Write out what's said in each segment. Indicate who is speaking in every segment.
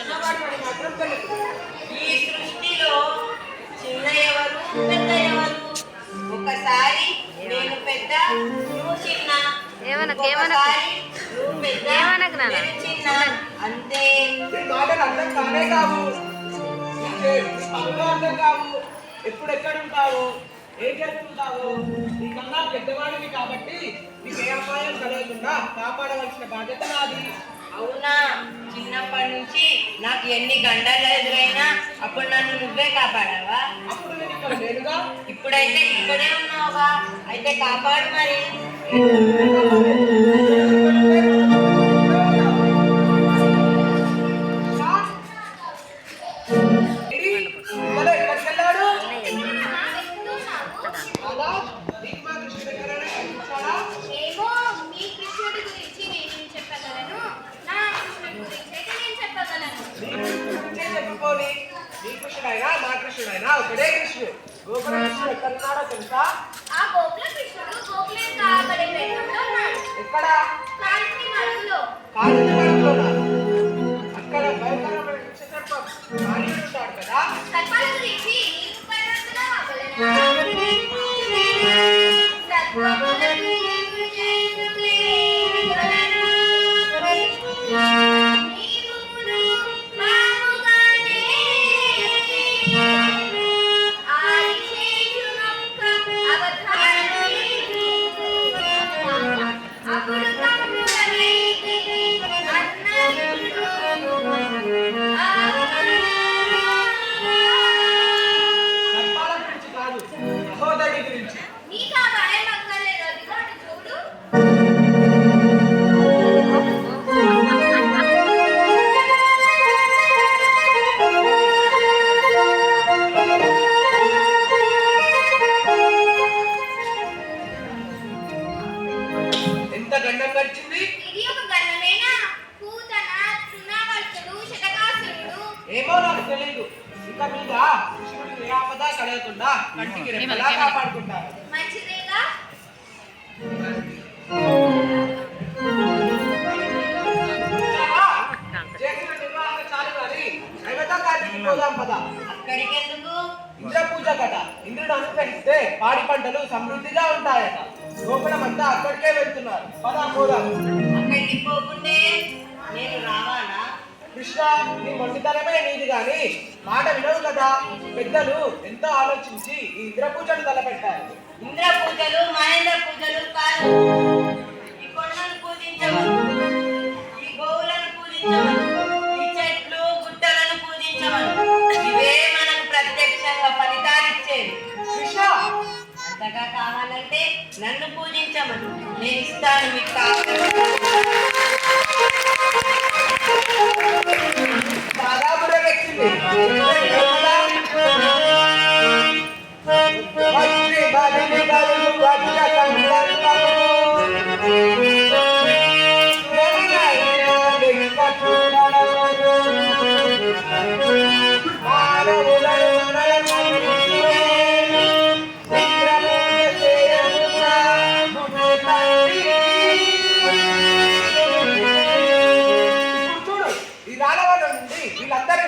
Speaker 1: ఈ సృష్టిలో చిన్న ఎవరు పెద్ద ఎవరు ఒకసారి నేను పెద్ద నువ్వు చిన్న.
Speaker 2: ఏమనకు, ఏమనకు.
Speaker 1: ఒకసారి నువ్వు పెద్ద
Speaker 2: ఏమనకు నాన్న.
Speaker 1: నేను చిన్న. అంతే.
Speaker 3: మాటలు అర్థం కానే కావు. నీ చే- నీ పనులు అర్థం కావు. ఎప్పుడు ఎక్కడ ఉంటావు ఏం చేస్తుంటావు? నీకన్నా పెద్దవాడివి కాబట్టి నీకు ఏ అపాయం కలగకుండా కాపాడవలసిన బాధ్యత నాది.
Speaker 1: అవునా? చిన్నప్పటి నుంచి నాకు ఎన్ని గంటలు ఎదురైనా అప్పుడు నన్ను నువ్వే కాపాడావా?
Speaker 3: అప్పుడు నేను ఇక్కడ లేనుగా?
Speaker 1: ఇప్పుడైతే ఇక్కడే ఉన్నావుగా అయితే కాపాడు మరి.
Speaker 4: కృష్ణుడు
Speaker 3: గోకుల కృష్ణుడు ఎక్కడ ఉన్నాడో తెలుసా
Speaker 4: ఆ గోకుల కృష్ణుడు గోకులం కాబడే పెట్టంలో ఉన్నాడు.
Speaker 3: ఎక్కడ? ఏమో నాకు తెలియదు ఇక మీద కృష్ణుడికి ఏ ఆపద కలగకుండా కంటికి రెప్పలా కాపాడుకుంటారు.
Speaker 4: మంచిదేగా
Speaker 3: చేసిన నిర్వహణ చాలు కానీ నైవేద్యం కార్యక్రమం పోదాం పద.
Speaker 1: అక్కడికి ఎందుకు
Speaker 3: ఇంద్ర పూజ కట. ఇంద్రుడు అనుకరిస్తే పాడి పంటలు సమృద్ధిగా ఉంటాయట. అంతా అక్కడికే వెళ్తున్నారు. పద పోదాం.
Speaker 1: అక్కడికి పోకుంటే నేను రావాలా?
Speaker 3: కృష్ణ నీ మొండితనమే నీది గాని మాట వినవు కదా. పెద్దలు ఎంతో ఆలోచించి ఈ ఇంద్ర పూజను తలపెట్టారు?
Speaker 1: ఇంద్ర పూజలు మహేంద్ర పూజలు కాదు ఈ కొండను పూజించవను ఈ గోవులను పూజించవను ఈ చెట్లు గుట్టలను పూజించవను ఇవే మనకు ప్రత్యక్షంగా ఫలితాలిచ్చేవి
Speaker 3: కృష్ణ!
Speaker 1: అంతగా కావాలంటే నన్ను పూజించమను. నేను ఇస్తాను మీకు కావాలి
Speaker 3: ¡Gracias!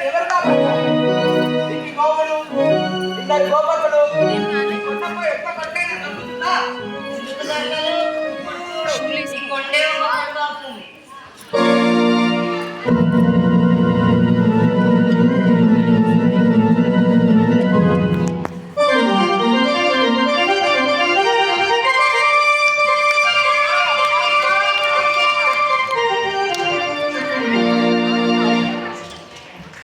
Speaker 3: ఎవరు కాపాడతారు ఇంటి గోవులు ఇద్దరు గోపకులు ఈ కొండపై ఒక్క పట్టైనా
Speaker 1: ఈ కొండే